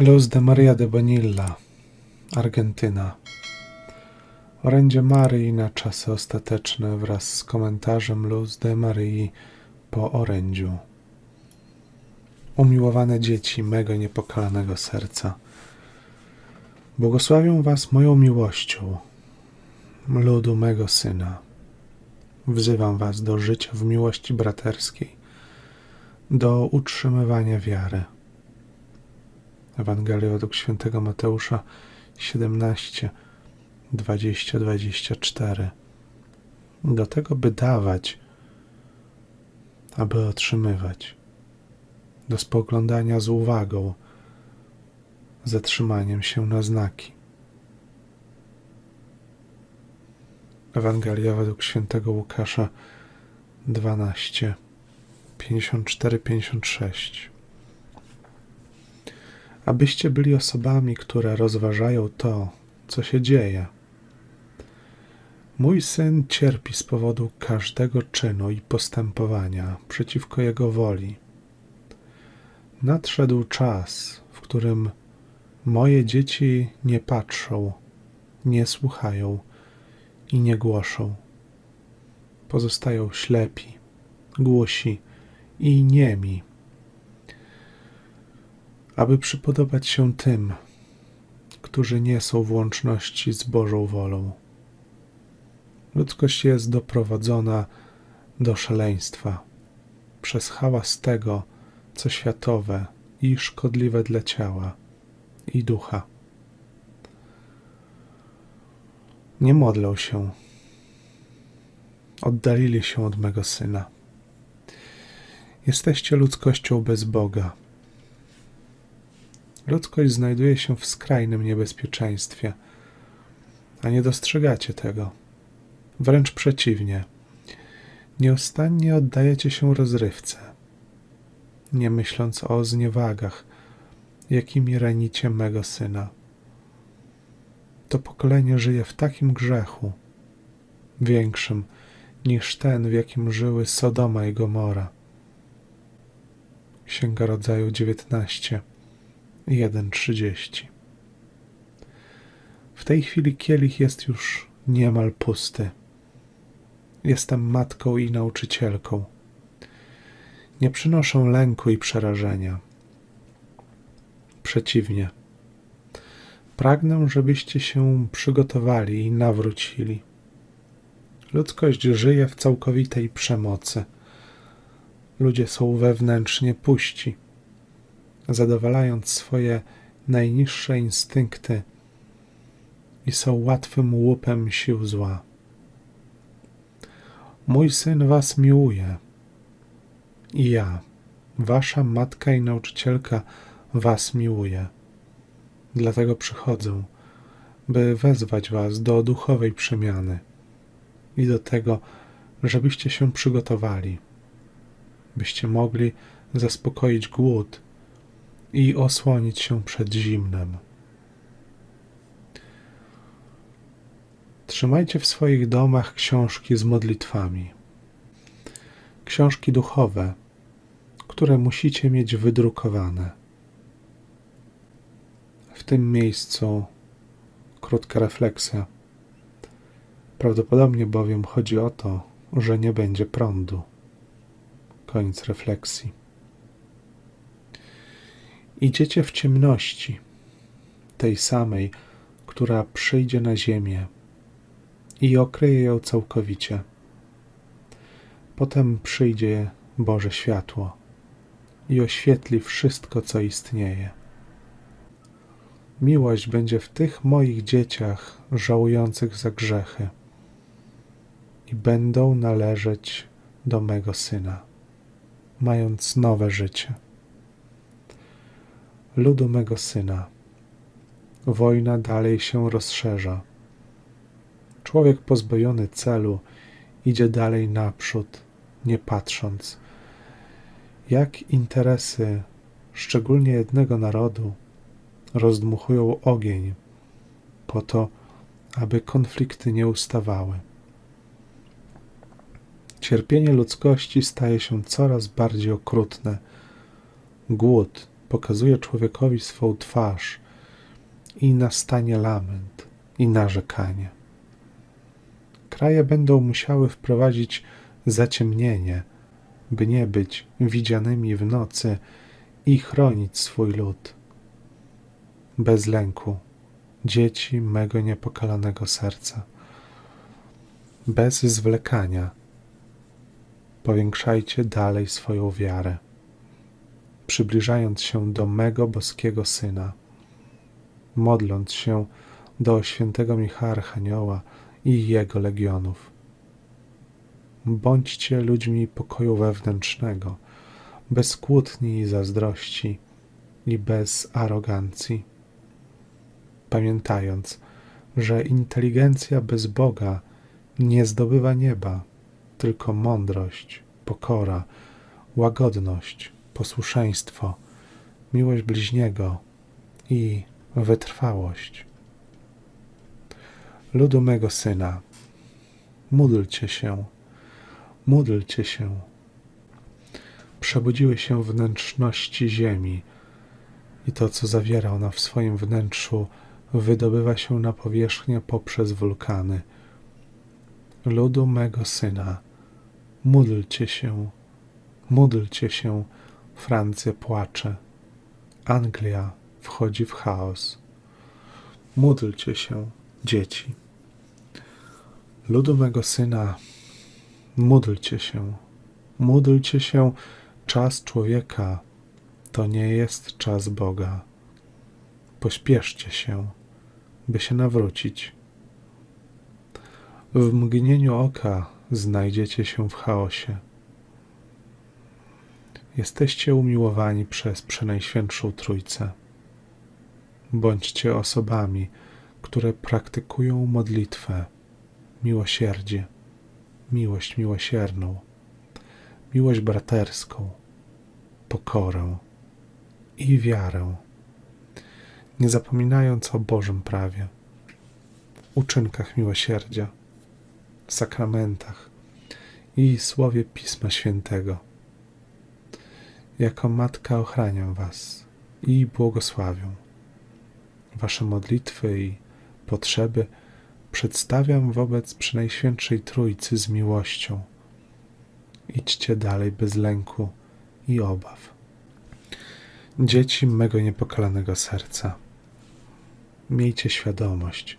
Luz de Maria de Bonilla, Argentyna. Orędzie Maryi na czasy ostateczne wraz z komentarzem Luz de Maryi po orędziu. Umiłowane dzieci mego niepokalanego serca, błogosławię Was moją miłością, ludu mego Syna. Wzywam Was do życia w miłości braterskiej, do utrzymywania wiary. Ewangelia według świętego Mateusza 17, 20, 24. Do tego, by dawać, aby otrzymywać. Do spoglądania z uwagą, zatrzymaniem się na znaki. Ewangelia według świętego Łukasza 12, 54-56 abyście byli osobami, które rozważają to, co się dzieje. Mój syn cierpi z powodu każdego czynu i postępowania przeciwko jego woli. Nadszedł czas, w którym moje dzieci nie patrzą, nie słuchają i nie głoszą. Pozostają ślepi, głusi i niemi aby przypodobać się tym, którzy nie są w łączności z Bożą wolą. Ludzkość jest doprowadzona do szaleństwa przez hałas tego, co światowe i szkodliwe dla ciała i ducha. Nie modlą się, oddalili się od mego syna. Jesteście ludzkością bez Boga Ludzkość znajduje się w skrajnym niebezpieczeństwie, a nie dostrzegacie tego. Wręcz przeciwnie. Nieustannie oddajecie się rozrywce, nie myśląc o zniewagach, jakimi ranicie mego syna. To pokolenie żyje w takim grzechu, większym niż ten, w jakim żyły Sodoma i Gomora. Księga Rodzaju 19 1.30. W tej chwili kielich jest już niemal pusty. Jestem matką i nauczycielką. Nie przynoszę lęku i przerażenia. Przeciwnie. Pragnę, żebyście się przygotowali i nawrócili. Ludzkość żyje w całkowitej przemocy. Ludzie są wewnętrznie puści zadowalając swoje najniższe instynkty i są łatwym łupem sił zła. Mój syn was miłuje i ja, wasza matka i nauczycielka, was miłuje. Dlatego przychodzę, by wezwać was do duchowej przemiany i do tego, żebyście się przygotowali, byście mogli zaspokoić głód i osłonić się przed zimnem. Trzymajcie w swoich domach książki z modlitwami, książki duchowe, które musicie mieć wydrukowane. W tym miejscu krótka refleksja. Prawdopodobnie bowiem chodzi o to, że nie będzie prądu. Koniec refleksji. Idziecie w ciemności, tej samej, która przyjdzie na ziemię i okryje ją całkowicie. Potem przyjdzie Boże światło i oświetli wszystko, co istnieje. Miłość będzie w tych moich dzieciach żałujących za grzechy i będą należeć do mego syna, mając nowe życie ludu mego syna. Wojna dalej się rozszerza. Człowiek pozbawiony celu idzie dalej naprzód, nie patrząc, jak interesy, szczególnie jednego narodu, rozdmuchują ogień, po to, aby konflikty nie ustawały. Cierpienie ludzkości staje się coraz bardziej okrutne. Głód pokazuje człowiekowi swą twarz i nastanie lament i narzekanie. Kraje będą musiały wprowadzić zaciemnienie, by nie być widzianymi w nocy i chronić swój lud. Bez lęku, dzieci mego niepokalanego serca. Bez zwlekania, powiększajcie dalej swoją wiarę, przybliżając się do mego boskiego Syna, modląc się do świętego Michała Archanioła i jego legionów. Bądźcie ludźmi pokoju wewnętrznego, bez kłótni i zazdrości i bez arogancji, pamiętając, że inteligencja bez Boga nie zdobywa nieba, tylko mądrość, pokora, łagodność, posłuszeństwo, miłość bliźniego i wytrwałość. Ludu mego syna, módlcie się, módlcie się. Przebudziły się wnętrzności ziemi i to, co zawiera ona w swoim wnętrzu, wydobywa się na powierzchnię poprzez wulkany. Ludu mego syna, módlcie się, módlcie się. Francja płacze. Anglia wchodzi w chaos. Módlcie się, dzieci. Ludu mego syna, módlcie się, módlcie się. Czas człowieka to nie jest czas Boga. Pośpieszcie się, by się nawrócić. W mgnieniu oka znajdziecie się w chaosie. Jesteście umiłowani przez Przenajświętszą Trójcę. Bądźcie osobami, które praktykują modlitwę, miłosierdzie, miłość miłosierną, miłość braterską, pokorę i wiarę, nie zapominając o Bożym prawie, uczynkach miłosierdzia, sakramentach i słowie Pisma Świętego. Jako matka ochraniam Was i błogosławię. Wasze modlitwy i potrzeby przedstawiam wobec Przenajświętszej Trójcy z miłością. Idźcie dalej bez lęku i obaw. Dzieci mego niepokalanego serca, miejcie świadomość,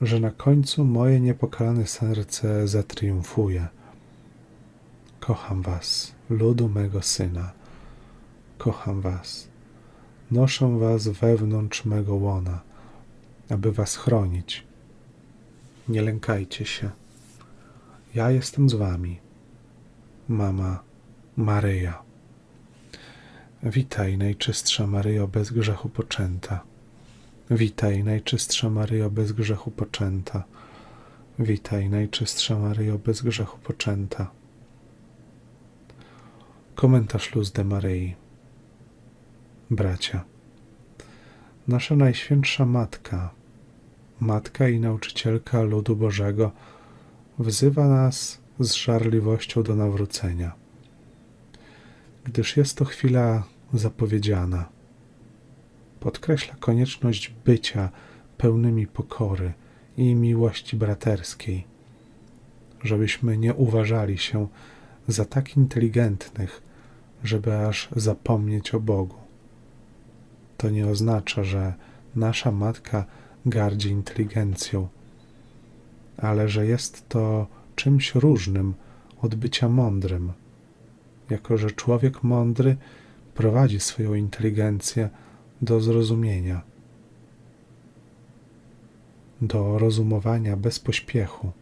że na końcu moje niepokalane serce zatriumfuje. Kocham Was, ludu mego syna. Kocham Was. Noszę Was wewnątrz mego łona, aby Was chronić. Nie lękajcie się. Ja jestem z Wami. Mama Maryja. Witaj, najczystsza Maryjo, bez grzechu poczęta. Witaj, najczystsza Maryjo, bez grzechu poczęta. Witaj, najczystsza Maryjo, bez grzechu poczęta. Komentarz Luz de Maryi. Bracia, nasza Najświętsza Matka, Matka i Nauczycielka Ludu Bożego, wzywa nas z żarliwością do nawrócenia, gdyż jest to chwila zapowiedziana podkreśla konieczność bycia pełnymi pokory i miłości braterskiej, żebyśmy nie uważali się za tak inteligentnych, żeby aż zapomnieć o Bogu. To nie oznacza, że nasza matka gardzi inteligencją, ale że jest to czymś różnym od bycia mądrym, jako że człowiek mądry prowadzi swoją inteligencję do zrozumienia, do rozumowania bez pośpiechu,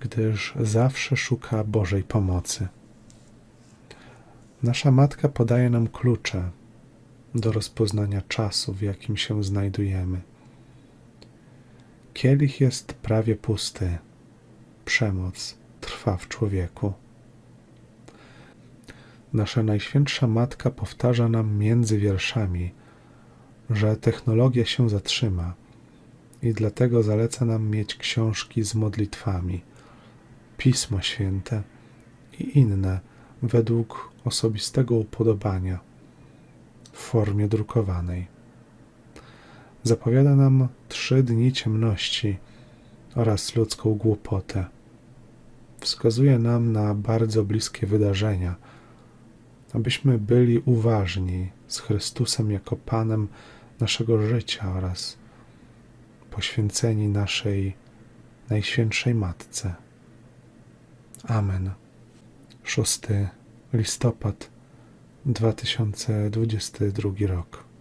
gdyż zawsze szuka Bożej pomocy. Nasza Matka podaje nam klucze do rozpoznania czasu, w jakim się znajdujemy. Kielich jest prawie pusty, przemoc trwa w człowieku. Nasza Najświętsza Matka powtarza nam między wierszami, że technologia się zatrzyma i dlatego zaleca nam mieć książki z modlitwami, Pismo Święte i inne według osobistego upodobania, formie drukowanej. Zapowiada nam trzy dni ciemności oraz ludzką głupotę. Wskazuje nam na bardzo bliskie wydarzenia, abyśmy byli uważni z Chrystusem jako Panem naszego życia oraz poświęceni naszej Najświętszej Matce. Amen. 6 listopad 2022 rok.